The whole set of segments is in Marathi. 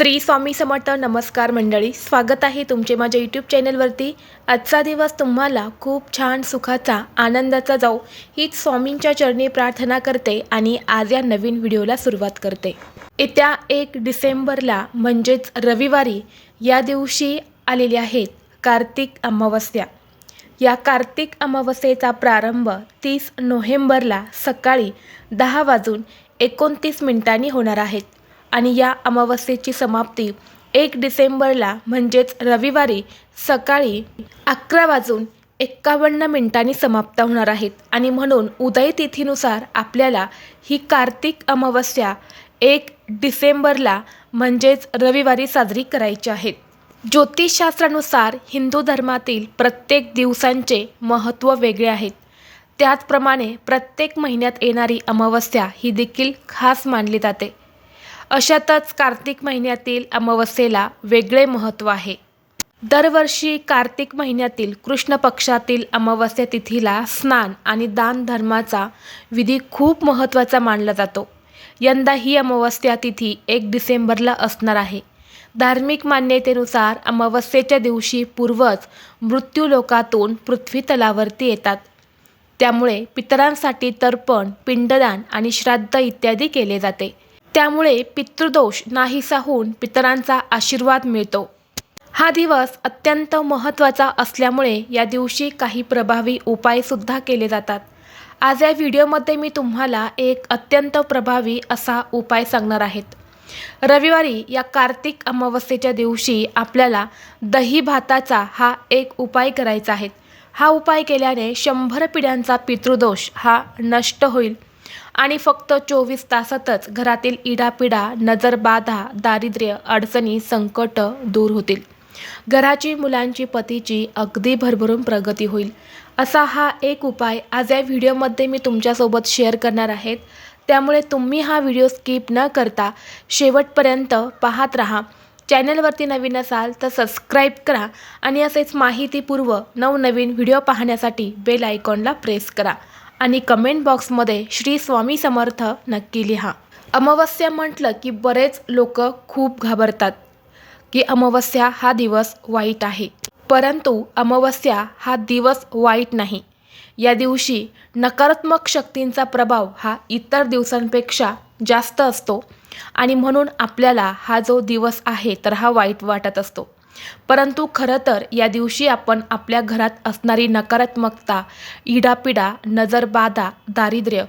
श्री स्वामी समर्थ नमस्कार मंडळी स्वागत आहे तुमचे माझ्या यूट्यूब चॅनलवरती आजचा दिवस तुम्हाला खूप छान सुखाचा आनंदाचा जाऊ हीच स्वामींच्या चरणी प्रार्थना करते आणि आज या नवीन व्हिडिओला सुरुवात करते. येत्या एक डिसेंबरला म्हणजेच रविवारी या दिवशी आलेले आहेत कार्तिक अमावस्या. या कार्तिक अमावस्येचा प्रारंभ तीस नोव्हेंबरला सकाळी दहा वाजून एकोणतीस मिनिटांनी होणार आहेत आणि या अमावस्येची समाप्ती एक डिसेंबरला म्हणजेच रविवारी सकाळी अकरा वाजून एक्कावन्न मिनिटांनी समाप्त होणार आहेत. आणि म्हणून उदय तिथीनुसार आपल्याला ही कार्तिक अमावस्या एक डिसेंबरला म्हणजेच रविवारी साजरी करायची आहेत ज्योतिषशास्त्रानुसार हिंदू धर्मातील प्रत्येक दिवसांचे महत्त्व वेगळे आहेत. त्याचप्रमाणे प्रत्येक महिन्यात येणारी अमावस्या ही देखील खास मानली जाते. अशातच कार्तिक महिन्यातील अमावस्येला वेगळे महत्त्व आहे. दरवर्षी कार्तिक महिन्यातील कृष्ण पक्षातील अमावस्या तिथीला स्नान आणि दान धर्माचा विधी खूप महत्त्वाचा मानला जातो. यंदा ही अमावस्या तिथी एक डिसेंबरला असणार आहे. धार्मिक मान्यतेनुसार अमावस्येच्या दिवशी पूर्वज मृत्यूलोकातून पृथ्वी तलावरती येतात. त्यामुळे पितरांसाठी तर्पण पिंडदान आणि श्राद्ध इत्यादी केले जाते. त्यामुळे पितृदोष नाहीसा होऊन पितरांचा आशीर्वाद मिळतो. हा दिवस अत्यंत महत्त्वाचा असल्यामुळे या दिवशी काही प्रभावी उपायसुद्धा केले जातात. आज या व्हिडिओमध्ये मी तुम्हाला एक अत्यंत प्रभावी असा उपाय सांगणार आहेत रविवारी या कार्तिक अमावस्येच्या दिवशी आपल्याला दही भाताचा हा एक उपाय करायचा आहे. हा उपाय केल्याने शंभर पिढ्यांचा पितृदोष हा नष्ट होईल. आणि फक्त चोवीस तासातच घरातील इडापिडा नजरबाधा दारिद्र्य अडचणी संकट दूर होतील. घराची मुलांची पतीची अगदी भरभरून प्रगती होईल. असा हा एक उपाय आज या व्हिडिओमध्ये मी तुमच्यासोबत शेअर करणार आहेत. त्यामुळे तुम्ही हा व्हिडिओ स्किप न करता शेवटपर्यंत पाहत राहा. चॅनलवरती नवीन असाल तर सबस्क्राईब करा आणि असेच माहितीपूर्व नवनवीन व्हिडिओ पाहण्यासाठी बेल आयकॉनला प्रेस करा. आणि कमेंट बॉक्समध्ये श्री स्वामी समर्थ नक्की लिहा. अमावस्या म्हटलं की बरेच लोक खूप घाबरतात की अमावस्या हा दिवस वाईट आहे. परंतु अमावस्या हा दिवस वाईट नाही. या दिवशी नकारात्मक शक्तींचा प्रभाव हा इतर दिवसांपेक्षा जास्त असतो आणि म्हणून आपल्याला हा जो दिवस आहे तर हा वाईट वाटत असतो. परंतु खरं तर या दिवशी आपण आपल्या घरात असणारी नकारात्मकता इडापिडा नजरबाधा दारिद्र्य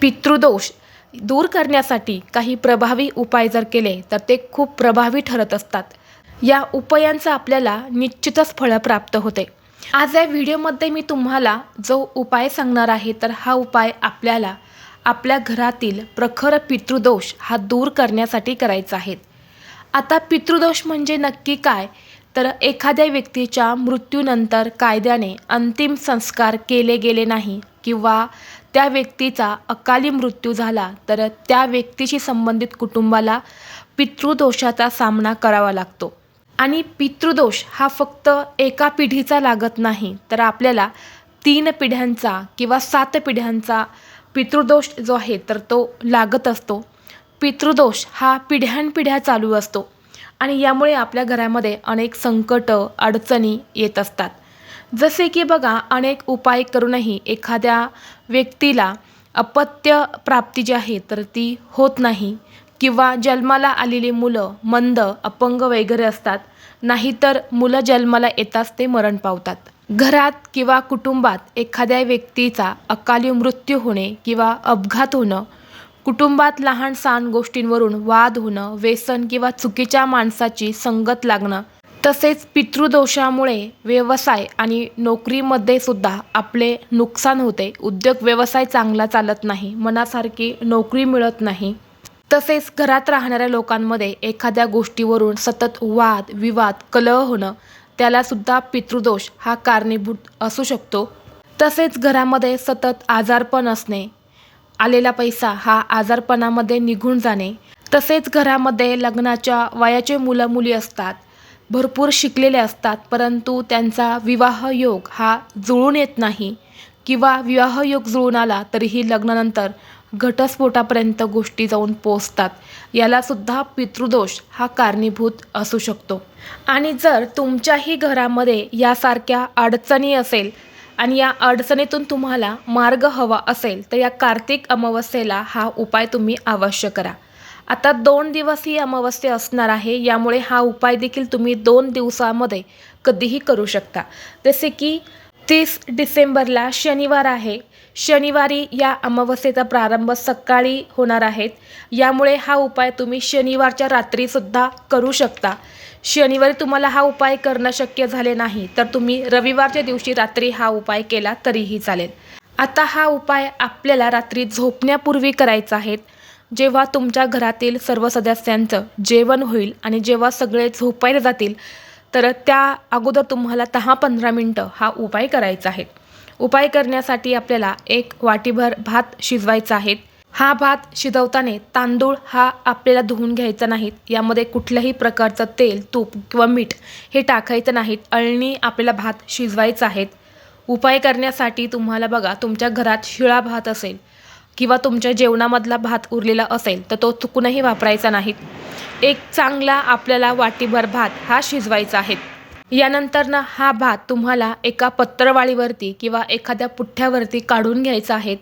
पितृदोष दूर करण्यासाठी काही प्रभावी उपाय जर केले तर ते खूप प्रभावी ठरत असतात. या उपायांचा आपल्याला निश्चितच फळं प्राप्त होते. आज या व्हिडिओमध्ये मी तुम्हाला जो उपाय सांगणार आहे तर हा उपाय आपल्याला आपल्या घरातील प्रखर पितृदोष हा दूर करण्यासाठी करायचा आहे. आता पितृदोष म्हणजे नक्की काय? तर एखाद्या व्यक्तीच्या मृत्यूनंतर कायद्याने अंतिम संस्कार केले गेले नाही किंवा त्या व्यक्तीचा अकाली मृत्यू झाला तर त्या व्यक्तीशी संबंधित कुटुंबाला पितृदोषाचा सामना करावा लागतो. आणि पितृदोष हा फक्त एका पिढीचा लागत नाही तर आपल्याला तीन पिढ्यांचा किंवा सात पिढ्यांचा पितृदोष जो आहे तर तो लागत असतो. पितृदोष हा पिढ्यानपिढ्या चालू असतो. आणि यामुळे आपल्या घरामध्ये अनेक संकटं अडचणी येत असतात. जसे की बघा अनेक उपाय करूनही एखाद्या व्यक्तीला अपत्य प्राप्ती जी आहे तर ती होत नाही. किंवा जन्माला आलेली मुलं मंद अपंग वगैरे असतात. नाहीतर मुलं जन्माला येताच ते मरण पावतात. घरात किंवा कुटुंबात एखाद्या व्यक्तीचा अकाली मृत्यू होणे किंवा अपघात होणं कुटुंबात लहान सहान गोष्टींवरून वाद होणं व्यसन किंवा चुकीच्या माणसाची संगत लागणं तसेच पितृदोषामुळे व्यवसाय आणि नोकरीमध्ये सुद्धा आपले नुकसान होते. उद्योग व्यवसाय चांगला चालत नाही मनासारखी नोकरी मिळत नाही. तसेच घरात राहणाऱ्या लोकांमध्ये एखाद्या गोष्टीवरून सतत वाद विवाद कलह होणं त्यालासुद्धा पितृदोष हा कारणीभूत असू शकतो. तसेच घरामध्ये सतत आजारपण असणे आलेला पैसा हा आजारपणामध्ये निघून जाणे. तसेच घरामध्ये लग्नाच्या वयाचे मुलं मुली असतात. भरपूर शिकलेले असतात परंतु त्यांचा विवाह योग हा जुळून येत नाही. किंवा विवाहयोग जुळून आला तरीही लग्नानंतर घटस्फोटापर्यंत गोष्टी जाऊन पोचतात यालासुद्धा पितृदोष हा कारणीभूत असू शकतो. आणि जर तुमच्याही घरामध्ये यासारख्या अडचणी असेल आणि या अडचणीतून तुम्हाला मार्ग हवा असेल तर या कार्तिक अमावस्येला हा उपाय तुम्ही अवश्य करा. आता दोन दिवस ही अमावस्या असणार आहे यामुळे हा उपाय देखील तुम्ही दोन दिवसामध्ये कधीही करू शकता. जसे की तीस डिसेंबरला शनिवार आहे. शनिवारी या अमावस्येचा प्रारंभ सकाळी होणार आहेत यामुळे हा उपाय तुम्ही शनिवारच्या रात्रीसुद्धा करू शकता. शनिवारी तुम्हाला हा उपाय करणं शक्य झाले नाही तर तुम्ही रविवारच्या दिवशी रात्री हा उपाय केला तरीही चालेल. आता हा उपाय आपल्याला रात्री झोपण्यापूर्वी करायचा आहे. जेव्हा तुमच्या घरातील सर्व सदस्यांचं जेवण होईल आणि जेव्हा सगळे झोपायला जातील तर त्या अगोदर तुम्हाला दहा पंधरा मिनटं हा उपाय करायचा आहे. उपाय करण्यासाठी आपल्याला एक वाटीभर भात शिजवायचा आहे. हा भात शिजवताना तांदूळ हा आपल्याला धुवून घ्यायचा नाहीत यामध्ये कुठल्याही प्रकारचं तेल तूप किंवा मीठ हे टाकायचं नाहीत अळणी आपल्याला भात शिजवायचा आहेत उपाय करण्यासाठी तुम्हाला बघा तुमच्या घरात शिळा भात असेल किंवा तुमच्या जेवणामधला भात उरलेला असेल तर तो चुकूनही वापरायचा नाही. एक चांगला आपल्याला वाटीभर भात हा शिजवायचा आहे. यानंतर ना हा भात तुम्हाला एका पत्रवाळीवरती किंवा एखाद्या पुठ्ठ्यावरती काढून घ्यायचा आहे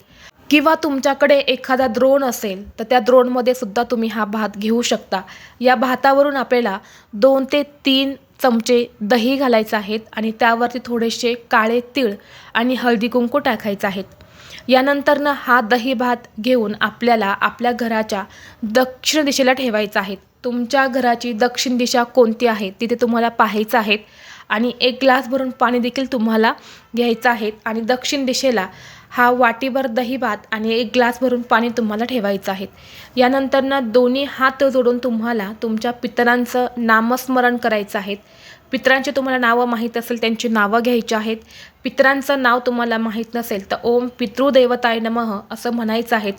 किंवा तुमच्याकडे एखादा द्रोण असेल तर त्या द्रोणमध्ये सुद्धा तुम्ही हा भात घेऊ शकता. या भातावरून आपल्याला दोन ते तीन चमचे दही घालायचं आहेत आणि त्यावरती थोडेसे काळे तीळ आणि हळदी कुंकू टाकायचं आहेत. यानंतरनं हा दही भात घेऊन आपल्याला आपल्या घराच्या दक्षिण दिशेला ठेवायचा आहे. तुमच्या घराची दक्षिण दिशा कोणती आहे? तिथे तुम्हाला पाहायचं आहे. आणि एक ग्लास भरून पाणी देखील तुम्हाला घ्यायचं आहे. आणि दक्षिण दिशेला हा वाटीभर दही भात आणि एक ग्लास भरून पाणी तुम्हाला ठेवायचं आहे. यानंतरनं दोन्ही हात जोडून तुम्हाला तुमच्या पितरांचं नामस्मरण करायचं आहे. पितरांची तुम्हाला नावं माहीत असेल त्यांची नावं घ्यायची आहेत. पितरांचं नाव तुम्हाला माहीत नसेल तर ओम पितृदेवताय नमः असं म्हणायचं आहे.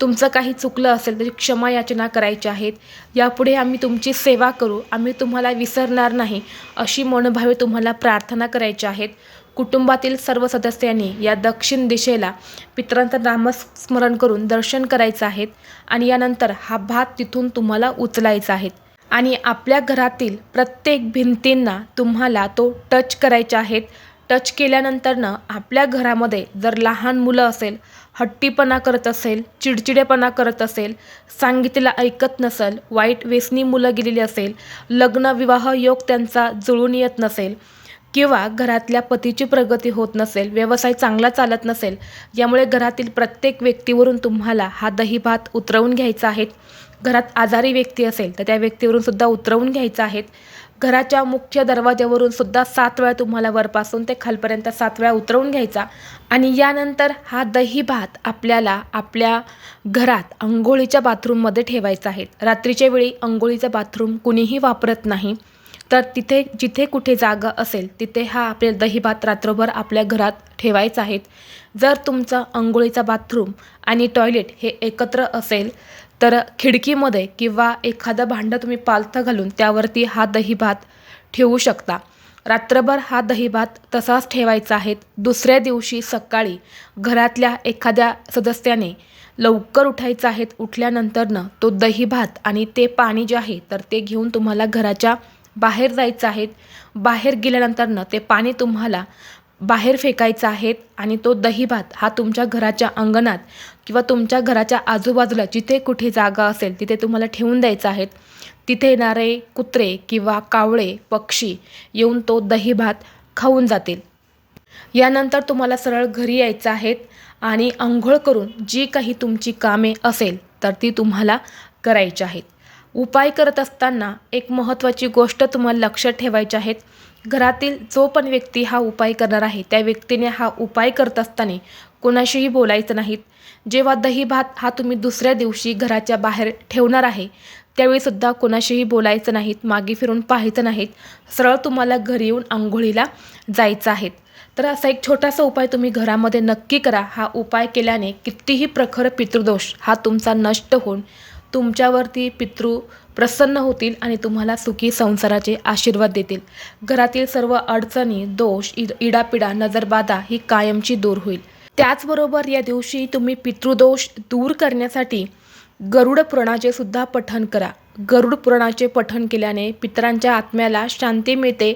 तुमचं काही चुकलं असेल तरी क्षमा याचना करायची आहेत यापुढे आम्ही तुमची सेवा करू. आम्ही तुम्हाला विसरणार नाही अशी मनोभावे तुम्हाला प्रार्थना करायची आहेत कुटुंबातील सर्व सदस्यांनी या दक्षिण दिशेला पितरांचं नामस्मरण करून दर्शन करायचं आहे आणि यानंतर हा भात तिथून तुम्हाला उचलायचा आहे. आणि आपल्या घरातील प्रत्येक भिंतींना तुम्हाला तो टच करायचा आहेत. टच केल्यानंतरनं आपल्या घरामध्ये जर लहान मुलं असेल हट्टीपणा करत असेल चिडचिडेपणा करत असेल सांगितलेलं ऐकत नसेल वाईट व्यसनी मुलं गेलेली असेल लग्न विवाह योग त्यांचा जुळून येत नसेल किंवा घरातल्या पतीची प्रगती होत नसेल व्यवसाय चांगला चालत नसेल यामुळे घरातील प्रत्येक व्यक्तीवरून तुम्हाला हा दही भात उतरवून घ्यायचा आहे. घरात आजारी व्यक्ती असेल तर त्या व्यक्तीवरून सुद्धा उतरवून घ्यायचा आहेत घराच्या मुख्य दरवाज्यावरून सुद्धा सात वेळा तुम्हाला वरपासून ते खालपर्यंत सात वेळा उतरवून घ्यायचा. आणि यानंतर हा दही भात आपल्याला आपल्या घरात अंघोळीच्या बाथरूममध्ये ठेवायचा आहे. रात्रीच्या वेळी अंघोळीचं बाथरूम कुणीही वापरत नाही. तर तिथे जिथे कुठे जागा असेल तिथे हा आपले दहीभात रात्रभर आपल्या घरात ठेवायचा आहे. जर तुमचं अंघोळीचा बाथरूम आणि टॉयलेट हे एकत्र असेल तर खिडकीमध्ये किंवा एखादं भांडं तुम्ही पालथं घालून त्यावरती हा दहीभात ठेवू शकता. रात्रभर हा दहीभात तसाच ठेवायचा आहे. दुसऱ्या दिवशी सकाळी घरातल्या एखाद्या सदस्याने लवकर उठायचं आहेत उठल्यानंतरनं तो दही भात आणि ते पाणी जे आहे तर ते घेऊन तुम्हाला घराच्या बाहेर जायचं आहे बाहेर गेल्यानंतरनं ते पाणी तुम्हाला बाहेर फेकायचं आहे आणि तो दही भात हा तुमच्या घराच्या अंगणात किंवा तुमच्या घराच्या आजूबाजूला जिथे कुठे जागा असेल तिथे तुम्हाला ठेवून द्यायचं आहे तिथे येणारे कुत्रे किंवा कावळे पक्षी येऊन तो दही भात खाऊन जातील. यानंतर तुम्हाला सरळ घरी यायचं आहेत आणि आंघोळ करून जी काही तुमची कामे असेल तर ती तुम्हाला करायची आहेत. उपाय करत असताना एक महत्त्वाची गोष्ट तुम्हाला लक्षात ठेवायची आहेत. घरातील जो पण व्यक्ती हा उपाय करणार आहे त्या व्यक्तीने हा उपाय करत असताना कोणाशीही बोलायचं नाहीत जेव्हा दही भात हा तुम्ही दुसऱ्या दिवशी घराच्या बाहेर ठेवणार आहे त्यावेळीसुद्धा कोणाशीही बोलायचं नाहीत मागे फिरून पाहायचं नाहीत सरळ तुम्हाला घरी येऊन आंघोळीला जायचं आहेत तर असा एक छोटासा उपाय तुम्ही घरामध्ये नक्की करा. हा उपाय केल्याने कितीही प्रखर पितृदोष हा तुमचा नष्ट होऊन तुमच्यावरती पितृ प्रसन्न होतील आणि तुम्हाला सुखी संसाराचे आशीर्वाद देतील. घरातील सर्व अडचणी दोष इड इडापिडा नजरबाधा ही कायमची दूर होईल. त्याचबरोबर या दिवशी तुम्ही पितृदोष दूर करण्यासाठी गरुड पुराणाचे सुद्धा पठण करा. गरुड पुराणाचे पठण केल्याने पितरांच्या आत्म्याला शांती मिळते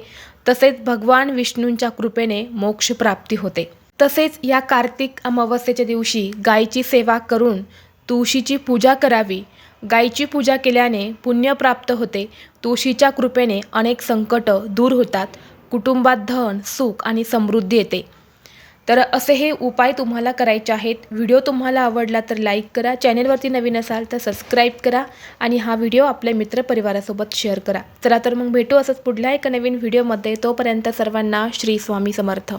तसेच भगवान विष्णूंच्या कृपेने मोक्ष प्राप्ती होते. तसेच या कार्तिक अमावस्येच्या दिवशी गायीची सेवा करून तुळशीची पूजा करावी गायीची पूजा केल्याने पुण्य प्राप्त होते. तुळशीच्या कृपेने अनेक संकट दूर होतात. कुटुंबात धन सुख आणि समृद्धी येते. तर असे हे उपाय तुम्हाला करायचे आहेत. व्हिडिओ तुम्हाला आवडला तर लाईक करा. चॅनेलवरती नवीन असाल तर सबस्क्राईब करा आणि हा व्हिडिओ आपल्या मित्रपरिवारासोबत शेअर करा. चला तर मग भेटू असंच पुढल्या एका नवीन व्हिडिओमध्ये. तोपर्यंत सर्वांना श्री स्वामी समर्थ.